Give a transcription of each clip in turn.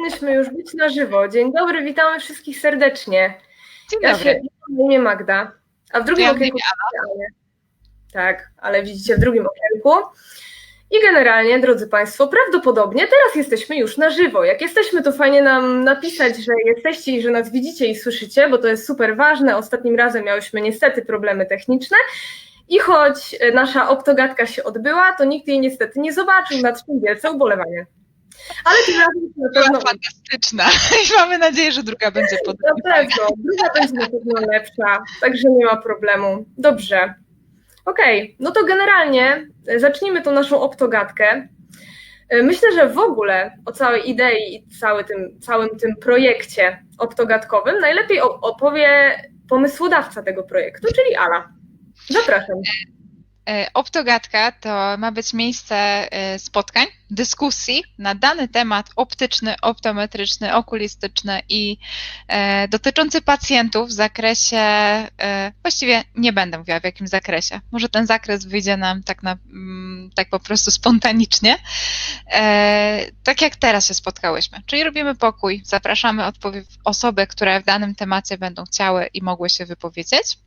powinnyśmy już być na żywo. Dzień dobry, witamy wszystkich serdecznie. Dzień Ja dobry. się imię Magda, a w drugim Ja okienku Ania. Tak, ale widzicie w drugim okienku. I generalnie, drodzy Państwo, prawdopodobnie teraz jesteśmy już na żywo. Jak jesteśmy, to fajnie nam napisać, że jesteście i że nas widzicie i słyszycie, bo to jest super ważne. Ostatnim razem miałyśmy niestety problemy techniczne. I choć nasza optogatka się odbyła, to nikt jej niestety nie zobaczył, nad czym wielce ubolewanie. Ale tym razem na Była pewno fantastyczna i mamy nadzieję, że druga będzie Na podobnie. pewno, druga będzie na pewno lepsza, także nie ma problemu. Dobrze. Okej, no to generalnie e, zacznijmy tą naszą optogatkę. E, Myślę, że w ogóle o całej idei i cały tym, całym tym projekcie optogatkowym najlepiej opowie pomysłodawca tego projektu, czyli Ala. Zapraszam. E, Optogatka to ma być miejsce e, spotkań, dyskusji na dany temat optyczny, optometryczny, okulistyczny i e, dotyczący pacjentów w zakresie, właściwie nie będę mówiła w jakim zakresie, może ten zakres wyjdzie nam tak, na, mm, tak po prostu spontanicznie, tak jak teraz się spotkałyśmy, czyli robimy pokój, zapraszamy osoby, które w danym temacie będą chciały i mogły się wypowiedzieć.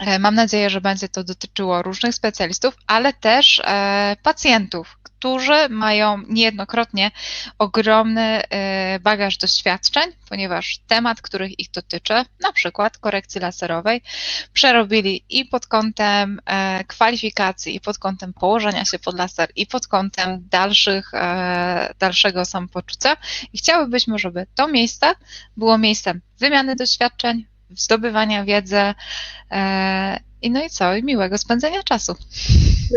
E, Mam nadzieję, że będzie to dotyczyło różnych specjalistów, ale też e, pacjentów, którzy mają niejednokrotnie ogromny e, bagaż doświadczeń, ponieważ temat, których ich dotyczy, na przykład korekcji laserowej, przerobili i pod kątem kwalifikacji, i pod kątem położenia się pod laser, i pod kątem dalszych, dalszego samopoczucia. I chciałybyśmy, żeby to miejsce było miejscem wymiany doświadczeń, zdobywania wiedzy, E, I no i co? I miłego spędzenia czasu.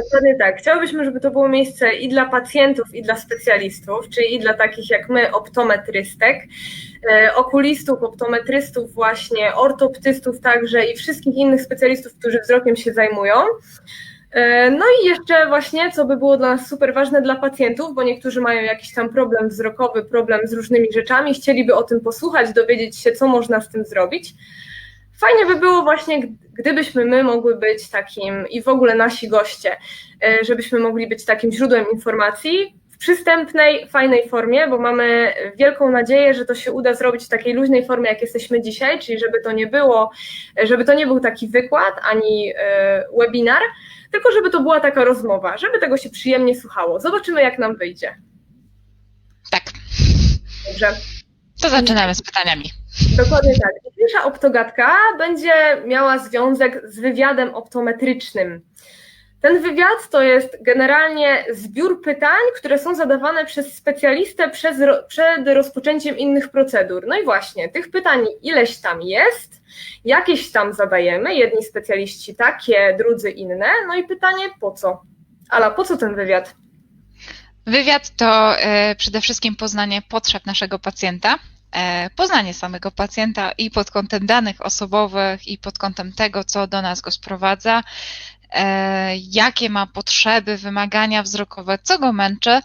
Dokładnie tak. Chciałbyśmy, żeby to było miejsce i dla pacjentów, i dla specjalistów, czyli i dla takich jak my, optometrystek, e, okulistów, optometrystów właśnie, ortoptystów także i wszystkich innych specjalistów, którzy wzrokiem się zajmują. E, No i jeszcze właśnie, co by było dla nas super ważne dla pacjentów, bo niektórzy mają jakiś tam problem wzrokowy, problem z różnymi rzeczami, chcieliby o tym posłuchać, dowiedzieć się, co można z tym zrobić. Fajnie by było właśnie, gdybyśmy my mogły być takim i w ogóle nasi goście, e, żebyśmy mogli być takim źródłem informacji w przystępnej, fajnej formie, bo mamy wielką nadzieję, że to się uda zrobić w takiej luźnej formie, jak jesteśmy dzisiaj, czyli żeby to nie było, żeby to nie był taki wykład ani e, webinar, tylko żeby to była taka rozmowa, żeby tego się przyjemnie słuchało. Zobaczymy, jak nam wyjdzie. Tak, Dobrze. to zaczynamy z pytaniami. Dokładnie tak. Dzisiejsza optogatka będzie miała związek z wywiadem optometrycznym. Ten wywiad to jest generalnie zbiór pytań, które są zadawane przez specjalistę przez, przed rozpoczęciem innych procedur. No i właśnie, tych pytań ileś tam jest, jakieś tam zadajemy, jedni specjaliści takie, drudzy inne. No i pytanie po co? Ala, po co ten wywiad? Wywiad to e, przede wszystkim poznanie potrzeb naszego pacjenta, e, poznanie samego pacjenta i pod kątem danych osobowych, i pod kątem tego, co do nas go sprowadza, jakie ma potrzeby, wymagania wzrokowe, co go męczy.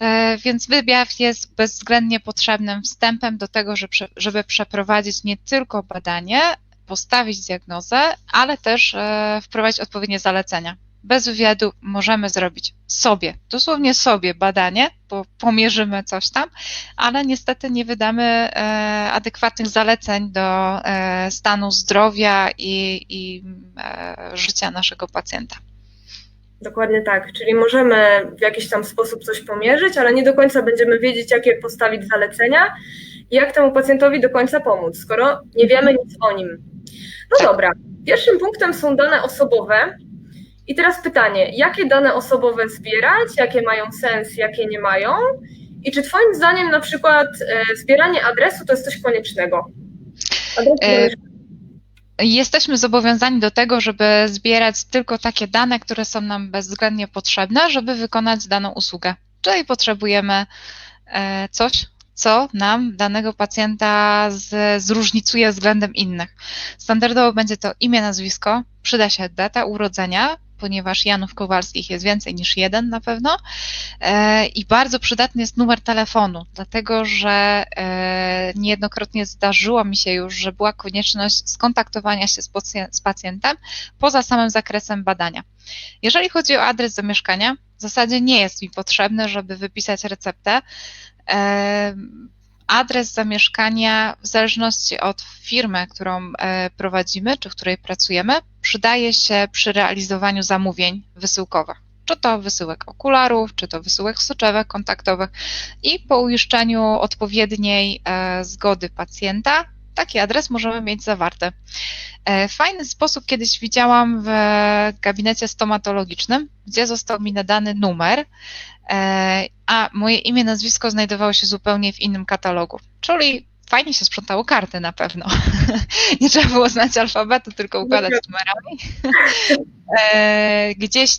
E, Więc wywiad jest bezwzględnie potrzebnym wstępem do tego, żeby przeprowadzić nie tylko badanie, postawić diagnozę, ale też e, wprowadzić odpowiednie zalecenia. Bez wywiadu możemy zrobić sobie, dosłownie sobie badanie, bo pomierzymy coś tam, ale niestety nie wydamy e, adekwatnych zaleceń do e, stanu zdrowia i, i e, życia naszego pacjenta. Dokładnie tak, czyli możemy w jakiś tam sposób coś pomierzyć, ale nie do końca będziemy wiedzieć, jakie postawić zalecenia i jak temu pacjentowi do końca pomóc, skoro nie wiemy nic o nim. No Tak. dobra, pierwszym punktem są dane osobowe. I teraz pytanie, jakie dane osobowe zbierać, jakie mają sens, jakie nie mają? I czy Twoim zdaniem na przykład e, zbieranie adresu to jest coś koniecznego? E, Jesteśmy zobowiązani do tego, żeby zbierać tylko takie dane, które są nam bezwzględnie potrzebne, żeby wykonać daną usługę. Czyli potrzebujemy e, coś, co nam danego pacjenta z, zróżnicuje względem innych. Standardowo będzie to imię, nazwisko, przyda się data urodzenia, ponieważ Janów Kowalskich jest więcej niż jeden na pewno. E, I bardzo przydatny jest numer telefonu, dlatego że e, niejednokrotnie zdarzyło mi się już, że była konieczność skontaktowania się z, pacjentem poza samym zakresem badania. Jeżeli chodzi o adres do mieszkania, w zasadzie nie jest mi potrzebne, żeby wypisać receptę. Adres zamieszkania, w zależności od firmy, którą e, prowadzimy czy w której pracujemy, przydaje się przy realizowaniu zamówień wysyłkowych. Czy to wysyłek okularów, czy to wysyłek soczewek kontaktowych i po uiszczeniu odpowiedniej e, zgody pacjenta taki adres możemy mieć zawarty. E, fajny sposób kiedyś widziałam w gabinecie stomatologicznym, gdzie został mi nadany numer, e, a moje imię, nazwisko znajdowało się zupełnie w innym katalogu. Czyli fajnie się sprzątało karty na pewno. Nie trzeba było znać alfabetu, tylko układać numerami. E, gdzieś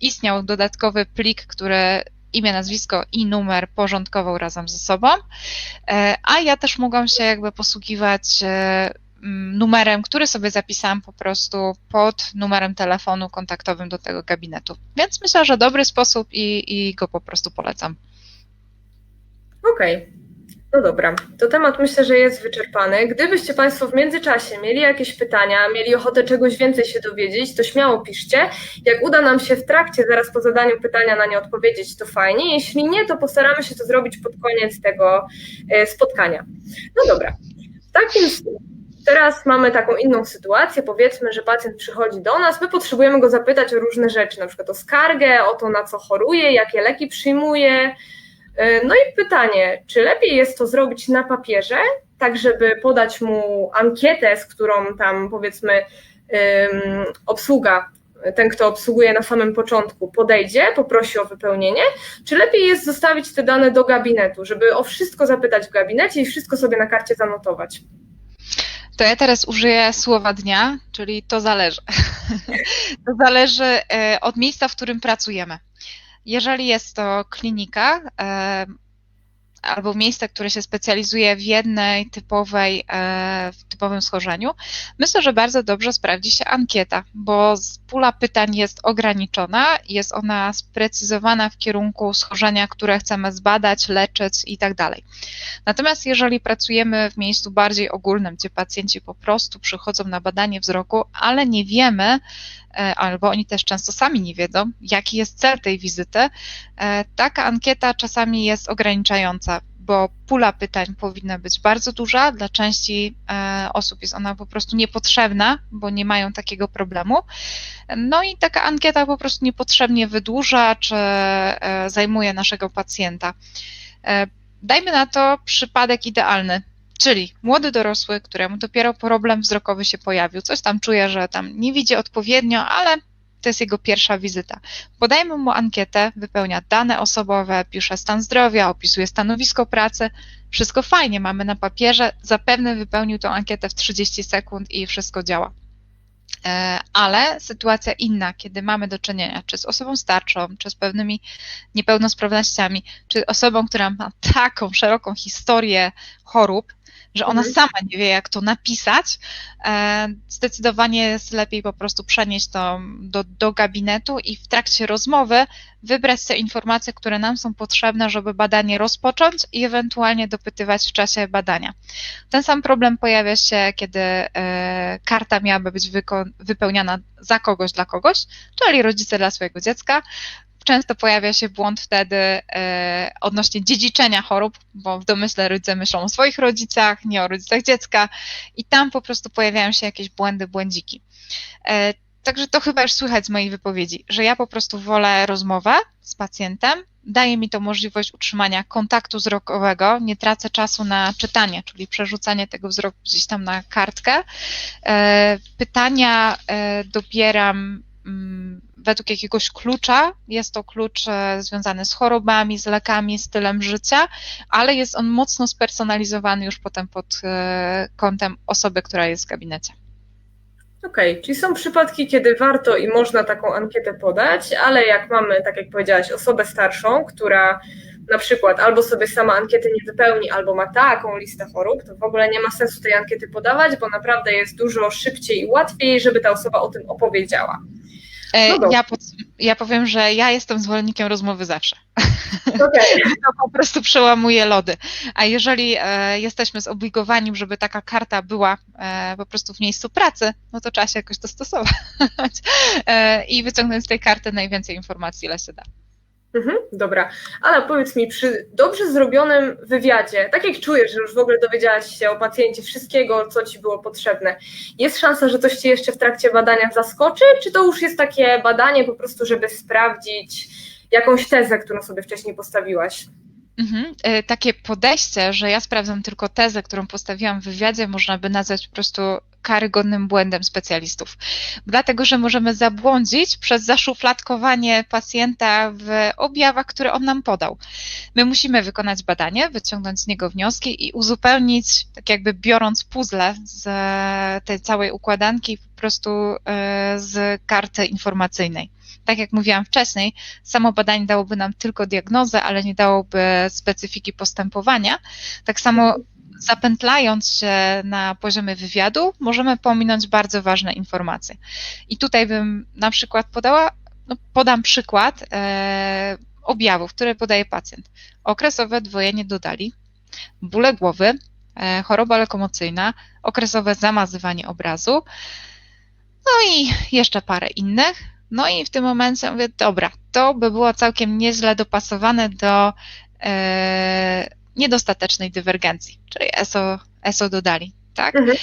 istniał dodatkowy plik, który imię, nazwisko i numer porządkował razem ze sobą, a ja też mogłam się jakby posługiwać Mm, numerem, który sobie zapisałam po prostu pod numerem telefonu kontaktowym do tego gabinetu. Więc myślę, że dobry sposób i, i go po prostu polecam. Okej. Okay. No dobra, to temat myślę, że jest wyczerpany. Gdybyście Państwo w międzyczasie mieli jakieś pytania, mieli ochotę czegoś więcej się dowiedzieć, to śmiało piszcie. Jak uda nam się w trakcie, zaraz po zadaniu pytania na nie odpowiedzieć, to fajnie. Jeśli nie, to postaramy się to zrobić pod koniec tego e, spotkania. No dobra, w takim Teraz mamy taką inną sytuację, powiedzmy, że pacjent przychodzi do nas, my potrzebujemy go zapytać o różne rzeczy, na przykład o skargę, o to, na co choruje, jakie leki przyjmuje. E, no i pytanie, czy lepiej jest to zrobić na papierze, tak żeby podać mu ankietę, z którą tam powiedzmy obsługa, ten kto obsługuje na samym początku podejdzie, poprosi o wypełnienie, czy lepiej jest zostawić te dane do gabinetu, żeby o wszystko zapytać w gabinecie i wszystko sobie na karcie zanotować? To ja teraz użyję słowa dnia, czyli to zależy. to zależy e, od miejsca, w którym pracujemy. Jeżeli jest to klinika, albo miejsce, które się specjalizuje w jednej typowej, e, w typowym schorzeniu, myślę, że bardzo dobrze sprawdzi się ankieta, bo pula pytań jest ograniczona, jest ona sprecyzowana w kierunku schorzenia, które chcemy zbadać, leczyć i tak dalej. Natomiast jeżeli pracujemy w miejscu bardziej ogólnym, gdzie pacjenci po prostu przychodzą na badanie wzroku, ale nie wiemy, E, albo oni też często sami nie wiedzą, jaki jest cel tej wizyty, e, taka ankieta czasami jest ograniczająca, bo pula pytań powinna być bardzo duża, dla części e, osób jest ona po prostu niepotrzebna, bo nie mają takiego problemu. No i taka ankieta po prostu niepotrzebnie wydłuża, czy zajmuje naszego pacjenta. Dajmy na to przypadek idealny. Czyli młody dorosły, któremu dopiero problem wzrokowy się pojawił, coś tam czuje, że tam nie widzi odpowiednio, ale to jest jego pierwsza wizyta. Podajmy mu ankietę, wypełnia dane osobowe, pisze stan zdrowia, opisuje stanowisko pracy. Wszystko fajnie, mamy na papierze, zapewne wypełnił tą ankietę w 30 sekund i wszystko działa. E, ale sytuacja inna, kiedy mamy do czynienia czy z osobą starszą, czy z pewnymi niepełnosprawnościami, czy osobą, która ma taką szeroką historię chorób, że ona mhm. sama nie wie, jak to napisać, e, zdecydowanie jest lepiej po prostu przenieść to do, do gabinetu i w trakcie rozmowy wybrać te informacje, które nam są potrzebne, żeby badanie rozpocząć i ewentualnie dopytywać w czasie badania. Ten sam problem pojawia się, kiedy e, karta miałaby być wypełniana za kogoś dla kogoś, czyli rodzice dla swojego dziecka, Często pojawia się błąd wtedy e, odnośnie dziedziczenia chorób, bo w domyśle rodzice myślą o swoich rodzicach, nie o rodzicach dziecka i tam po prostu pojawiają się jakieś błędy, błędziki. E, także to chyba już słychać z mojej wypowiedzi, że ja po prostu wolę rozmowę z pacjentem, daje mi to możliwość utrzymania kontaktu wzrokowego, nie tracę czasu na czytanie, czyli przerzucanie tego wzroku gdzieś tam na kartkę. E, pytania dobieram Mm, według jakiegoś klucza. Jest to klucz e, związany z chorobami, z lekami, stylem życia, ale jest on mocno spersonalizowany już potem pod e, kątem osoby, która jest w gabinecie. Okej, okay, czyli są przypadki, kiedy warto i można taką ankietę podać, ale jak mamy, tak jak powiedziałaś, osobę starszą, która na przykład albo sobie sama ankiety nie wypełni, albo ma taką listę chorób, to w ogóle nie ma sensu tej ankiety podawać, bo naprawdę jest dużo szybciej i łatwiej, żeby ta osoba o tym opowiedziała. E, no ja, pod, ja powiem, że ja jestem zwolennikiem rozmowy zawsze. Okay. to po prostu przełamuje lody. A jeżeli e, jesteśmy zobligowani, żeby taka karta była e, po prostu w miejscu pracy, no to trzeba się jakoś dostosować e, i wyciągnąć z tej karty najwięcej informacji, ile się da. Mhm, dobra, ale powiedz mi, przy dobrze zrobionym wywiadzie, tak jak czujesz, że już w ogóle dowiedziałaś się o pacjencie wszystkiego, co ci było potrzebne, jest szansa, że coś cię jeszcze w trakcie badania zaskoczy, czy to już jest takie badanie po prostu, żeby sprawdzić jakąś tezę, którą sobie wcześniej postawiłaś? Mhm. E, Takie podejście, że ja sprawdzam tylko tezę, którą postawiłam w wywiadzie, można by nazwać po prostu karygodnym błędem specjalistów. Dlatego, że możemy zabłądzić przez zaszufladkowanie pacjenta w objawach, które on nam podał. My musimy wykonać badanie, wyciągnąć z niego wnioski i uzupełnić, tak jakby biorąc puzzle z tej całej układanki, po prostu e, z karty informacyjnej. Tak jak mówiłam wcześniej, samo badanie dałoby nam tylko diagnozę, ale nie dałoby specyfiki postępowania. Tak samo zapętlając się na poziomie wywiadu, możemy pominąć bardzo ważne informacje. I tutaj bym na przykład podała, no podam przykład e, objawów, które podaje pacjent. Okresowe dwojenie dodali, bóle głowy, e, choroba lokomocyjna, okresowe zamazywanie obrazu, no i jeszcze parę innych. No i w tym momencie mówię, dobra, to by było całkiem nieźle dopasowane do e, niedostatecznej dywergencji, czyli ESO, ESO dodali, tak? Mhm.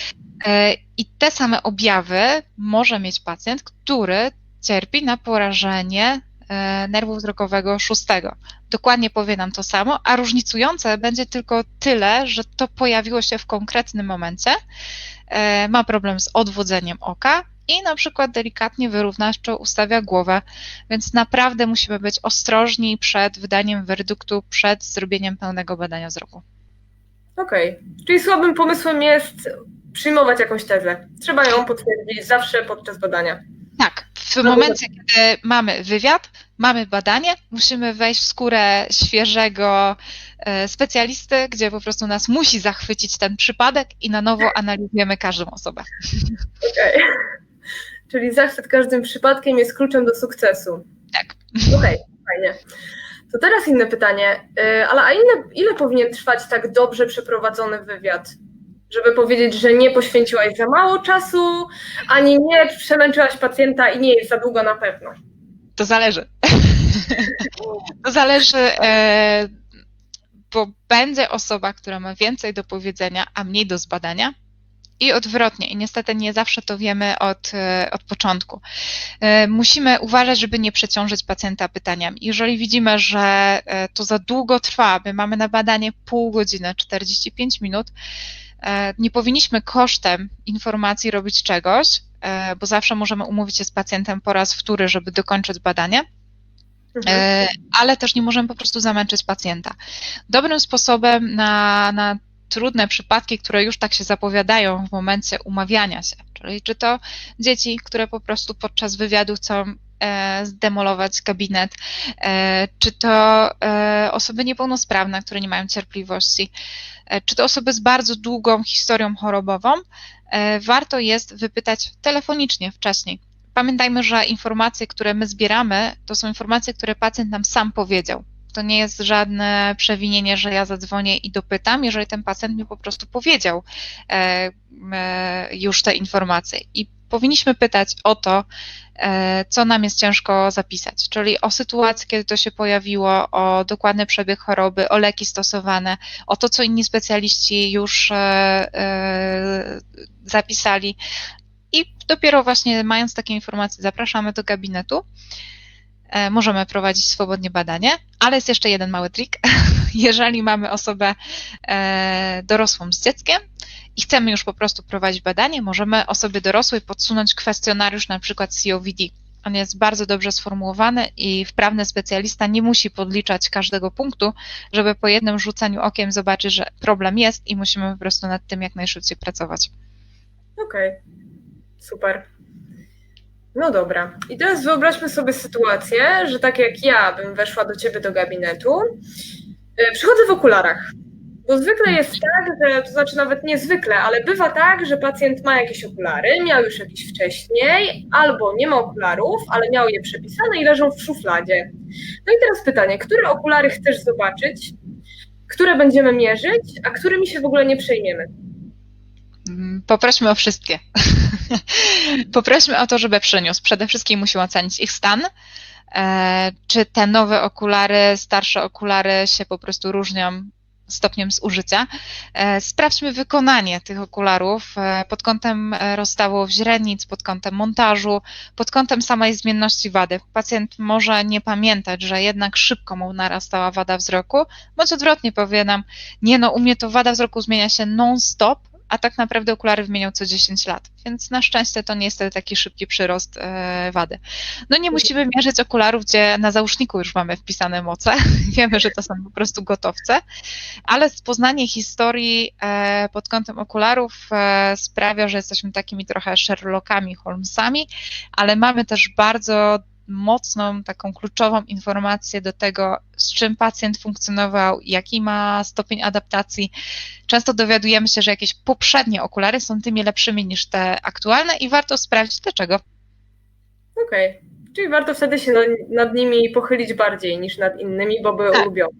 E, I te same objawy może mieć pacjent, który cierpi na porażenie e, nerwu wzrokowego szóstego. Dokładnie powie nam to samo, a różnicujące będzie tylko tyle, że to pojawiło się w konkretnym momencie, e, ma problem z odwodzeniem oka i na przykład delikatnie wyrównawczo ustawia głowę, więc naprawdę musimy być ostrożni przed wydaniem werdyktu, przed zrobieniem pełnego badania wzroku. Okej, czyli słabym pomysłem jest przyjmować jakąś tezę. Trzeba ją potwierdzić zawsze podczas badania. Tak, w No, momencie, kiedy mamy wywiad, mamy badanie, musimy wejść w skórę świeżego e, specjalisty, gdzie po prostu nas musi zachwycić ten przypadek i na nowo analizujemy każdą osobę. Okej. Czyli zachwyt każdym przypadkiem jest kluczem do sukcesu. Tak. Okej, fajnie. To teraz inne pytanie. Y, Ale a ile, ile powinien trwać tak dobrze przeprowadzony wywiad? Żeby powiedzieć, że nie poświęciłaś za mało czasu, ani nie przemęczyłaś pacjenta i nie jest za długo na pewno. To zależy. To zależy, e, bo będzie osoba, która ma więcej do powiedzenia, a mniej do zbadania. I odwrotnie, i niestety nie zawsze to wiemy od, e, od początku. E, Musimy uważać, żeby nie przeciążyć pacjenta pytaniami. Jeżeli widzimy, że e, to za długo trwa, my mamy na badanie pół godziny, 45 minut, nie powinniśmy kosztem informacji robić czegoś, bo zawsze możemy umówić się z pacjentem po raz wtóry, żeby dokończyć badanie. Mhm. Ale też nie możemy po prostu zamęczyć pacjenta. Dobrym sposobem na, na trudne przypadki, które już tak się zapowiadają w momencie umawiania się, czyli czy to dzieci, które po prostu podczas wywiadu chcą e, zdemolować gabinet, e, czy to e, osoby niepełnosprawne, które nie mają cierpliwości, czy to osoby z bardzo długą historią chorobową, warto jest wypytać telefonicznie wcześniej. Pamiętajmy, że informacje, które my zbieramy, to są informacje, które pacjent nam sam powiedział. To nie jest żadne przewinienie, że ja zadzwonię i dopytam, jeżeli ten pacjent mi po prostu powiedział e, e, już te informacje. I powinniśmy pytać o to, e, co nam jest ciężko zapisać, czyli o sytuację, kiedy to się pojawiło, o dokładny przebieg choroby, o leki stosowane, o to, co inni specjaliści już zapisali. I dopiero właśnie mając takie informacje, zapraszamy do gabinetu. E, Możemy prowadzić swobodnie badanie, ale jest jeszcze jeden mały trik. Jeżeli mamy osobę e, dorosłą z dzieckiem i chcemy już po prostu prowadzić badanie, możemy osobie dorosłej podsunąć kwestionariusz na przykład COVD. On jest bardzo dobrze sformułowany i wprawny specjalista nie musi podliczać każdego punktu, żeby po jednym rzuceniu okiem zobaczyć, że problem jest i musimy po prostu nad tym jak najszybciej pracować. Okej, super. No dobra. I teraz wyobraźmy sobie sytuację, że tak jak ja bym weszła do ciebie do gabinetu, y, przychodzę w okularach. Bo zwykle jest tak, że, to znaczy nawet niezwykle, ale bywa tak, że pacjent ma jakieś okulary, miał już jakieś wcześniej, albo nie ma okularów, ale miał je przepisane i leżą w szufladzie. No i teraz pytanie, które okulary chcesz zobaczyć, które będziemy mierzyć, a którymi się w ogóle nie przejmiemy? Mm, Poprośmy o wszystkie. Poprośmy o to, żeby przyniósł. Przede wszystkim musimy ocenić ich stan, e, czy te nowe okulary, starsze okulary się po prostu różnią stopniem zużycia. E, sprawdźmy wykonanie tych okularów e, pod kątem rozstawów źrenic, pod kątem montażu, pod kątem samej zmienności wady. Pacjent może nie pamiętać, że jednak szybko mu narastała wada wzroku, bądź odwrotnie powie nam, nie no, u mnie to wada wzroku zmienia się non-stop, a tak naprawdę okulary wymienią co 10 lat. Więc na szczęście to nie jest taki szybki przyrost e, wady. No nie musimy mierzyć okularów, gdzie na załóżniku już mamy wpisane moce. Wiemy, że to są po prostu gotowce, ale poznanie historii e, pod kątem okularów e, sprawia, że jesteśmy takimi trochę Sherlockami, Holmesami, ale mamy też bardzo mocną, taką kluczową informację do tego, z czym pacjent funkcjonował, jaki ma stopień adaptacji. Często dowiadujemy się, że jakieś poprzednie okulary są tymi lepszymi niż te aktualne i warto sprawdzić dlaczego. Okej, okay. czyli warto wtedy się nad nimi pochylić bardziej niż nad innymi, bo były tak. ulubione.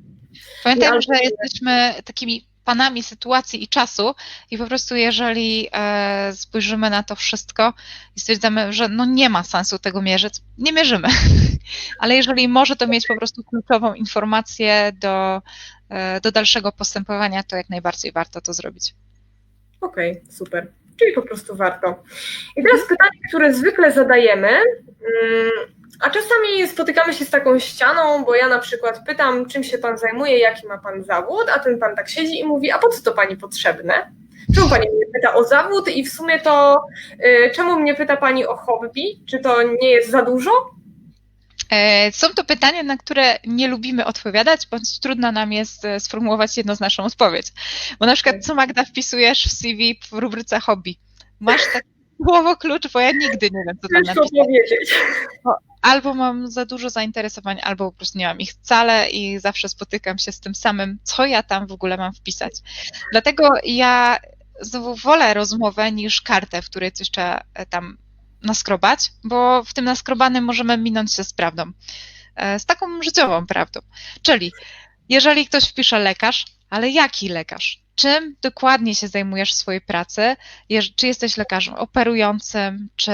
Pamiętaj, że jesteśmy takimi panami sytuacji i czasu i po prostu jeżeli e, spojrzymy na to wszystko i stwierdzamy, że no nie ma sensu tego mierzyć, nie mierzymy. Ale jeżeli może to mieć po prostu kluczową informację do, e, do dalszego postępowania, to jak najbardziej warto to zrobić. Okej, okay, super. Czyli po prostu warto. I teraz pytanie, które zwykle zadajemy. Hmm, a czasami spotykamy się z taką ścianą, bo ja na przykład pytam, czym się pan zajmuje, jaki ma pan zawód, a ten pan tak siedzi i mówi, a po co to pani potrzebne? Czemu pani mnie pyta o zawód i w sumie to y, czemu mnie pyta pani o hobby? Czy to nie jest za dużo? E, są to pytania, na które nie lubimy odpowiadać, bądź trudno nam jest e, sformułować jednoznaczną odpowiedź. Bo na przykład, co Magda wpisujesz w CV w rubryce hobby? Masz tak słowo klucz, bo ja nigdy nie wiem, co tam napisać. powiedzieć albo mam za dużo zainteresowań, albo po prostu nie mam ich wcale i zawsze spotykam się z tym samym, co ja tam w ogóle mam wpisać. Dlatego ja znowu wolę rozmowę niż kartę, w której coś trzeba e, tam naskrobać, bo w tym naskrobanym możemy minąć się z prawdą. E, z taką życiową prawdą. Czyli jeżeli ktoś wpisze lekarz, ale jaki lekarz? Czym dokładnie się zajmujesz w swojej pracy, czy jesteś lekarzem operującym, czy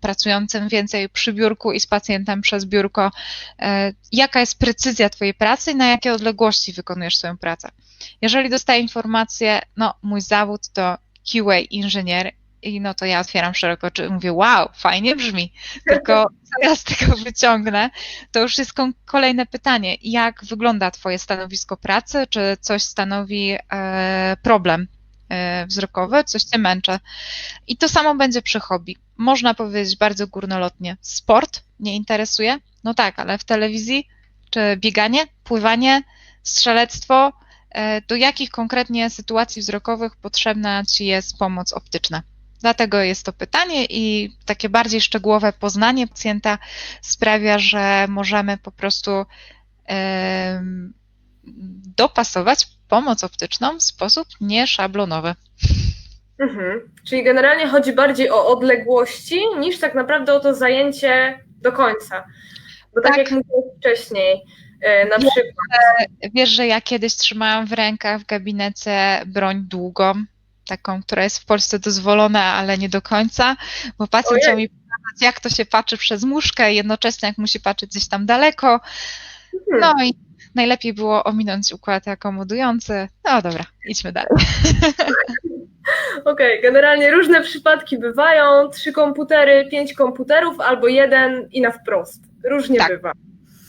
pracującym więcej przy biurku i z pacjentem przez biurko, e, jaka jest precyzja Twojej pracy i na jakie odległości wykonujesz swoją pracę. Jeżeli dostaję informację, no mój zawód to QA inżynier i no to ja otwieram szeroko oczy i mówię, wow, fajnie brzmi, tylko co ja z tego wyciągnę, to już jest kolejne pytanie, jak wygląda Twoje stanowisko pracy, czy coś stanowi e, problem e, wzrokowy, coś Cię męczy. I to samo będzie przy hobby. Można powiedzieć bardzo górnolotnie, sport nie interesuje? No tak, ale w telewizji, czy bieganie, pływanie, strzelectwo, e, do jakich konkretnie sytuacji wzrokowych potrzebna Ci jest pomoc optyczna? Dlatego jest to pytanie i takie bardziej szczegółowe poznanie pacjenta sprawia, że możemy po prostu dopasować pomoc optyczną w sposób nieszablonowy. Mhm. Czyli generalnie chodzi bardziej o odległości niż tak naprawdę o to zajęcie do końca. Bo tak, tak. jak mówiłeś wcześniej, e, na przykład. Wiesz, że ja kiedyś trzymałam w rękach w gabinecie broń długą taką, która jest w Polsce dozwolona, ale nie do końca, bo pacjent chciał mi pokazać, jak to się patrzy przez muszkę, jednocześnie jak musi patrzeć gdzieś tam daleko. Mhm. No i najlepiej było ominąć układ akomodujący. No dobra, idźmy dalej. Okej, okay, generalnie różne przypadki bywają, trzy komputery, pięć komputerów albo jeden i na wprost. Różnie tak. bywa.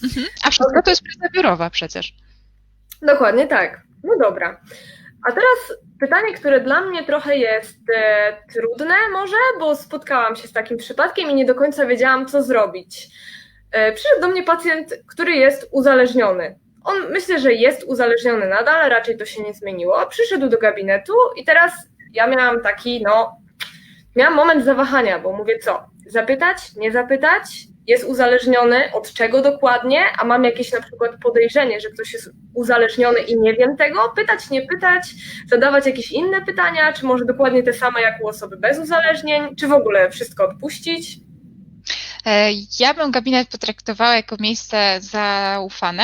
Mhm. A wszystko to jest praca biurowa przecież. Dokładnie tak. No dobra. A teraz pytanie, które dla mnie trochę jest e, trudne może, bo spotkałam się z takim przypadkiem i nie do końca wiedziałam, co zrobić. E, przyszedł do mnie pacjent, który jest uzależniony. On myślę, że jest uzależniony nadal, raczej to się nie zmieniło. Przyszedł do gabinetu i teraz ja miałam taki, no, miałam moment zawahania, bo mówię co, zapytać, nie zapytać, jest uzależniony, od czego dokładnie, a mam jakieś na przykład podejrzenie, że ktoś jest uzależniony i nie wiem tego, pytać, nie pytać, zadawać jakieś inne pytania, czy może dokładnie te same jak u osoby bez uzależnień, czy w ogóle wszystko odpuścić? E, ja bym gabinet potraktowała jako miejsce zaufane,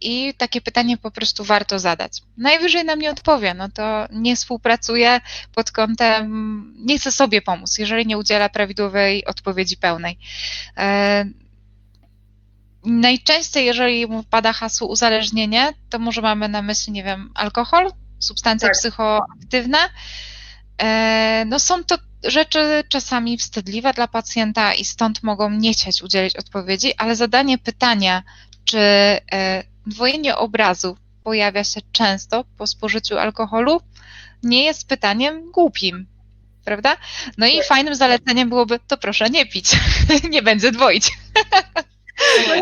I takie pytanie po prostu warto zadać. Najwyżej nam nie odpowie, no to nie współpracuje pod kątem, nie chce sobie pomóc, jeżeli nie udziela prawidłowej odpowiedzi pełnej. E, najczęściej, jeżeli pada hasło uzależnienie, to może mamy na myśli, nie wiem, alkohol, substancje Tak. psychoaktywne. E, No są to rzeczy czasami wstydliwe dla pacjenta i stąd mogą nie chcieć udzielić odpowiedzi, ale zadanie pytania, czy e, dwojenie obrazu pojawia się często po spożyciu alkoholu, nie jest pytaniem głupim, prawda? No i fajnym zaleceniem byłoby, to proszę nie pić, nie będzie dwoić.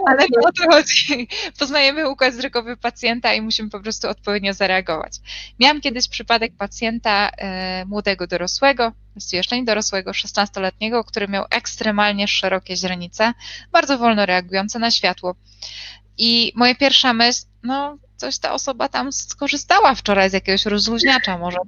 Ale nie o to chodzi. Poznajemy układ wzrokowy pacjenta i musimy po prostu odpowiednio zareagować. Miałam kiedyś przypadek pacjenta e, młodego dorosłego, jeszcze nie dorosłego, 16-letniego, który miał ekstremalnie szerokie źrenice, bardzo wolno reagujące na światło. I moja pierwsza myśl, no coś ta osoba tam skorzystała wczoraj z jakiegoś rozluźniacza, może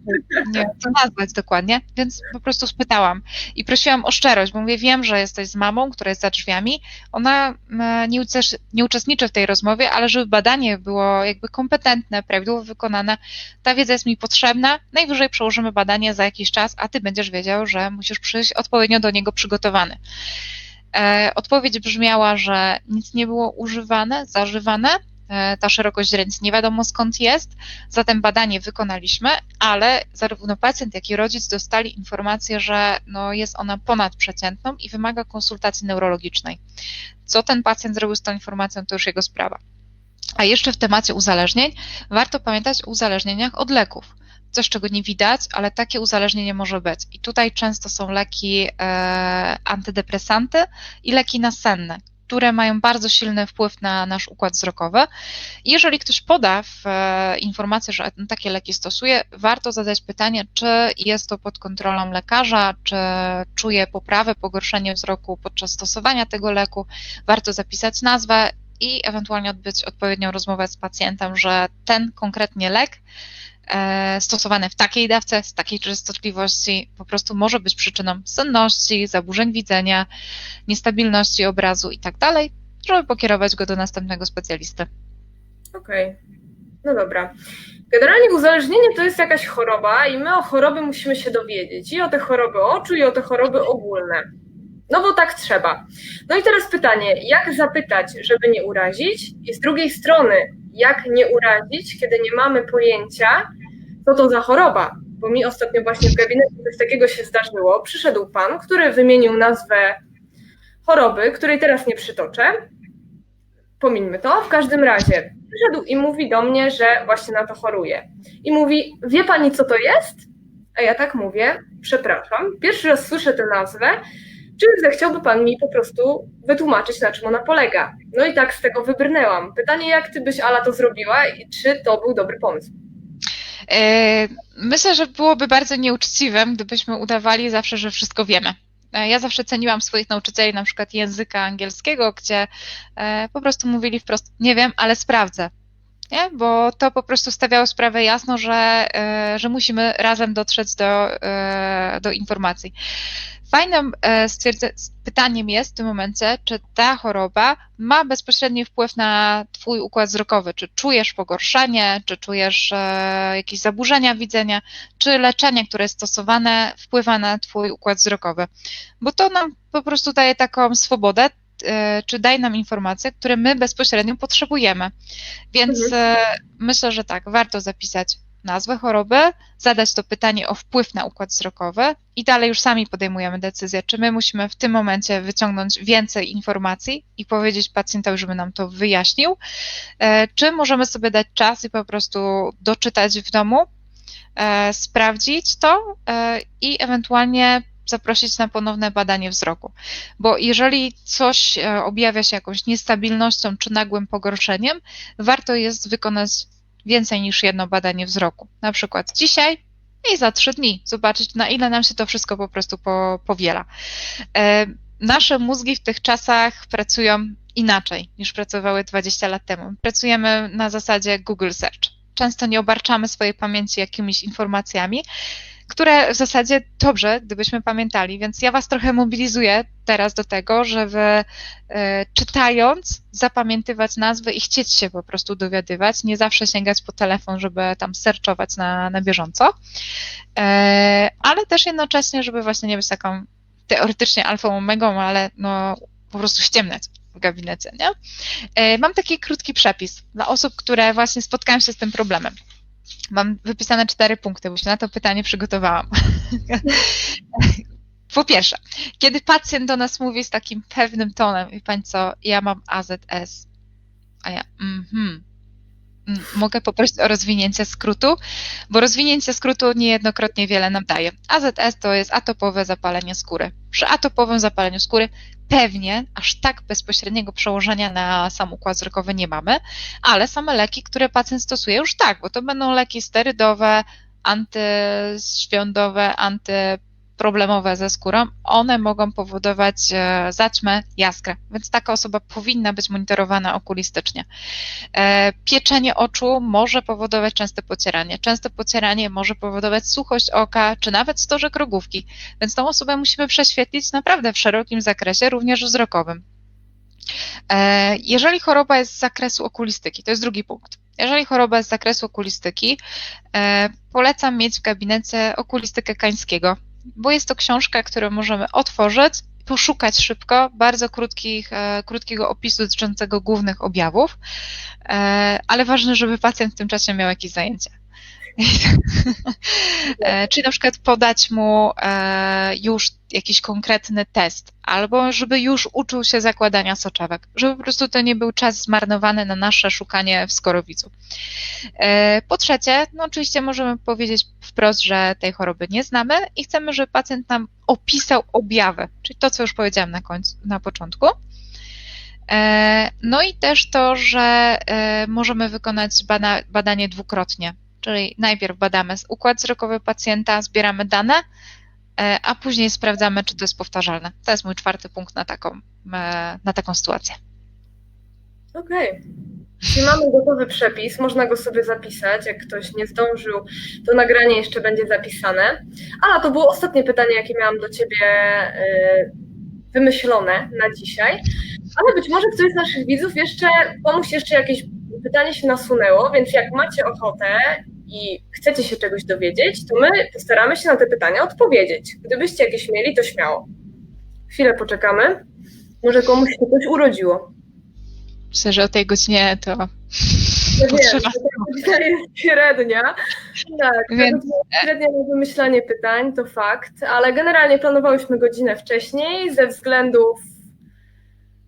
nie wiem co nazwać dokładnie, więc po prostu spytałam i prosiłam o szczerość, bo mówię, wiem, że jesteś z mamą, która jest za drzwiami, ona mm, nie, uczes- nie uczestniczy w tej rozmowie, ale żeby badanie było jakby kompetentne, prawidłowo wykonane, ta wiedza jest mi potrzebna, najwyżej przełożymy badanie za jakiś czas, a ty będziesz wiedział, że musisz przyjść odpowiednio do niego przygotowany. E, Odpowiedź brzmiała, że nic nie było używane, zażywane. E, Ta szerokość źrenic nie wiadomo skąd jest, zatem badanie wykonaliśmy, ale zarówno pacjent, jak i rodzic dostali informację, że no jest ona ponadprzeciętną i wymaga konsultacji neurologicznej. Co ten pacjent zrobił z tą informacją, to już jego sprawa. A jeszcze w temacie uzależnień warto pamiętać o uzależnieniach od leków coś, czego nie widać, ale takie uzależnienie może być. I tutaj często są leki e, antydepresanty i leki nasenne, które mają bardzo silny wpływ na nasz układ wzrokowy. Jeżeli ktoś poda w, e, informację, że takie leki stosuje, warto zadać pytanie, czy jest to pod kontrolą lekarza, czy czuje poprawę, pogorszenie wzroku podczas stosowania tego leku. Warto zapisać nazwę i ewentualnie odbyć odpowiednią rozmowę z pacjentem, że ten konkretnie lek e, stosowany w takiej dawce, z takiej częstotliwości, po prostu może być przyczyną senności, zaburzeń widzenia, niestabilności obrazu i tak dalej, żeby pokierować go do następnego specjalisty. Okej, no dobra. Generalnie uzależnienie to jest jakaś choroba i my o choroby musimy się dowiedzieć. I o te choroby oczu, i o te choroby ogólne. No bo tak trzeba. No i teraz pytanie, jak zapytać, żeby nie urazić? I z drugiej strony, jak nie urazić, kiedy nie mamy pojęcia, co to za choroba? Bo mi ostatnio właśnie w gabinecie coś takiego się zdarzyło. Przyszedł pan, który wymienił nazwę choroby, której teraz nie przytoczę. Pomińmy to. W każdym razie przyszedł i mówi do mnie, że właśnie na to choruje. I mówi, wie pani co to jest? A ja tak mówię, przepraszam, pierwszy raz słyszę tę nazwę, czy zechciałby pan mi po prostu wytłumaczyć, na czym ona polega? No i tak z tego wybrnęłam. Pytanie, jak ty byś Ala to zrobiła i czy to był dobry pomysł? E, Myślę, że byłoby bardzo nieuczciwym, gdybyśmy udawali zawsze, że wszystko wiemy. E, Ja zawsze ceniłam swoich nauczycieli, na przykład języka angielskiego, gdzie e, po prostu mówili wprost, nie wiem, ale sprawdzę. Nie? Bo to po prostu stawiało sprawę jasno, że, że musimy razem dotrzeć do, do informacji. Fajnym e, pytaniem jest w tym momencie, czy ta choroba ma bezpośredni wpływ na Twój układ wzrokowy. Czy czujesz pogorszenie, czy czujesz e, jakieś zaburzenia widzenia, czy leczenie, które jest stosowane, wpływa na Twój układ wzrokowy. Bo to nam po prostu daje taką swobodę, e, czy daje nam informacje, które my bezpośrednio potrzebujemy. Więc Mhm. myślę, że tak, warto zapisać nazwę choroby, zadać to pytanie o wpływ na układ wzrokowy i dalej już sami podejmujemy decyzję, czy my musimy w tym momencie wyciągnąć więcej informacji i powiedzieć pacjentowi, żeby nam to wyjaśnił, e, czy możemy sobie dać czas i po prostu doczytać w domu, e, sprawdzić to e, i ewentualnie zaprosić na ponowne badanie wzroku. Bo jeżeli coś objawia się jakąś niestabilnością czy nagłym pogorszeniem, warto jest wykonać więcej niż jedno badanie wzroku. Na przykład dzisiaj i za trzy dni. Zobaczyć, na ile nam się to wszystko po prostu po, powiela. E, Nasze mózgi w tych czasach pracują inaczej niż pracowały 20 lat temu. Pracujemy na zasadzie Google Search. Często nie obarczamy swojej pamięci jakimiś informacjami, które w zasadzie dobrze, gdybyśmy pamiętali, więc ja Was trochę mobilizuję teraz do tego, żeby e, czytając zapamiętywać nazwy i chcieć się po prostu dowiadywać, nie zawsze sięgać po telefon, żeby tam searchować na, na bieżąco, e, ale też jednocześnie, żeby właśnie nie być taką teoretycznie alfą omegą, ale no po prostu ściemniać. W gabinecie, nie? E, Mam taki krótki przepis dla osób, które właśnie spotkają się z tym problemem. Mam wypisane cztery punkty, bo się na to pytanie przygotowałam. Po pierwsze, kiedy pacjent do nas mówi z takim pewnym tonem, i pani co, ja mam AZS, a ja, mhm, mogę poprosić o rozwinięcie skrótu, bo rozwinięcie skrótu niejednokrotnie wiele nam daje. AZS to jest atopowe zapalenie skóry. Przy atopowym zapaleniu skóry pewnie aż tak bezpośredniego przełożenia na sam układ wzrokowy nie mamy, ale same leki, które pacjent stosuje już tak, bo to będą leki sterydowe, antyświądowe, antyproblemowe ze skórą, one mogą powodować e, zaćmę, jaskrę, więc taka osoba powinna być monitorowana okulistycznie. E, Pieczenie oczu może powodować częste pocieranie. Częste pocieranie może powodować suchość oka, czy nawet stożek rogówki, więc tą osobę musimy prześwietlić naprawdę w szerokim zakresie, również wzrokowym. E, Jeżeli choroba jest z zakresu okulistyki, to jest drugi punkt. Jeżeli choroba jest z zakresu okulistyki, polecam mieć w gabinecie okulistykę Kańskiego, bo jest to książka, którą możemy otworzyć, poszukać szybko bardzo krótkich, e, krótkiego opisu dotyczącego głównych objawów, e, ale ważne, żeby pacjent w tym czasie miał jakieś zajęcie. E, Czyli na przykład podać mu e, już jakiś konkretny test, albo żeby już uczył się zakładania soczewek, żeby po prostu to nie był czas zmarnowany na nasze szukanie w skorowicu. E, Po trzecie, no oczywiście możemy powiedzieć wprost, że tej choroby nie znamy i chcemy, żeby pacjent nam opisał objawy, czyli to, co już powiedziałam na, końcu, na początku. No i też to, że możemy wykonać bada, badanie dwukrotnie, czyli najpierw badamy układ wzrokowy pacjenta, zbieramy dane, e, a później sprawdzamy, czy to jest powtarzalne. To jest mój czwarty punkt na taką, e, na taką sytuację. Okej. Czyli mamy gotowy przepis, można go sobie zapisać. Jak ktoś nie zdążył, to nagranie jeszcze będzie zapisane. A, to było ostatnie pytanie, jakie miałam do Ciebie y, wymyślone na dzisiaj. Ale być może ktoś z naszych widzów jeszcze, komuś jeszcze jakieś pytanie się nasunęło, więc jak macie ochotę i chcecie się czegoś dowiedzieć, to my postaramy się na te pytania odpowiedzieć. Gdybyście jakieś mieli, to śmiało. Chwilę poczekamy. Może komuś się coś urodziło. Myślę, że o tej godzinie to Ja wiem, godzina jest średnia. Tak, Więc... średnia na wymyślanie pytań, to fakt, ale generalnie planowałyśmy godzinę wcześniej ze względów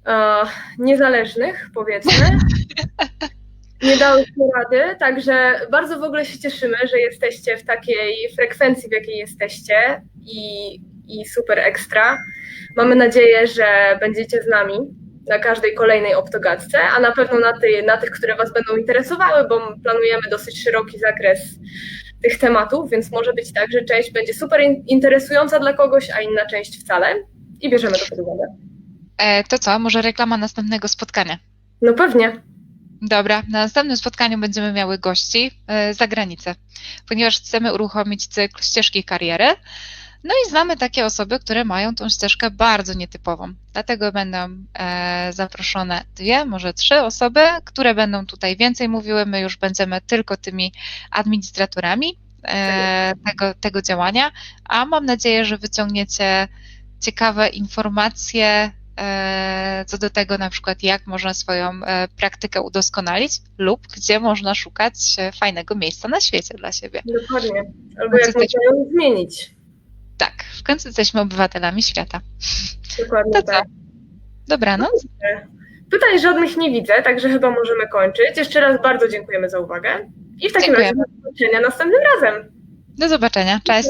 e, niezależnych, powiedzmy. Nie dałyśmy rady, także bardzo w ogóle się cieszymy, że jesteście w takiej frekwencji, w jakiej jesteście i, i super ekstra. Mamy nadzieję, że będziecie z nami na każdej kolejnej optogadce, a na pewno na, tej, na tych, które Was będą interesowały, bo planujemy dosyć szeroki zakres tych tematów, więc może być tak, że część będzie super in- interesująca dla kogoś, a inna część wcale i bierzemy to pod uwagę. E, To co, może reklama następnego spotkania? No pewnie. Dobra, na następnym spotkaniu będziemy miały gości e, z zagranicy, ponieważ chcemy uruchomić cykl ścieżki kariery. No i znamy takie osoby, które mają tą ścieżkę bardzo nietypową. Dlatego będą e, zaproszone dwie, może trzy osoby, które będą tutaj więcej mówiły. My już będziemy tylko tymi administratorami e, tego, tego działania, a mam nadzieję, że wyciągniecie ciekawe informacje e, co do tego na przykład, jak można swoją e, praktykę udoskonalić lub gdzie można szukać e, fajnego miejsca na świecie dla siebie. Dokładnie. Albo No jak co można ją zmienić. Tak, w końcu jesteśmy obywatelami świata. Dokładnie To co? tak. Dobranoc. Pytań żadnych nie widzę, także chyba możemy kończyć. Jeszcze raz bardzo dziękujemy za uwagę i w takim razie do zobaczenia następnym razem. Do zobaczenia. Cześć.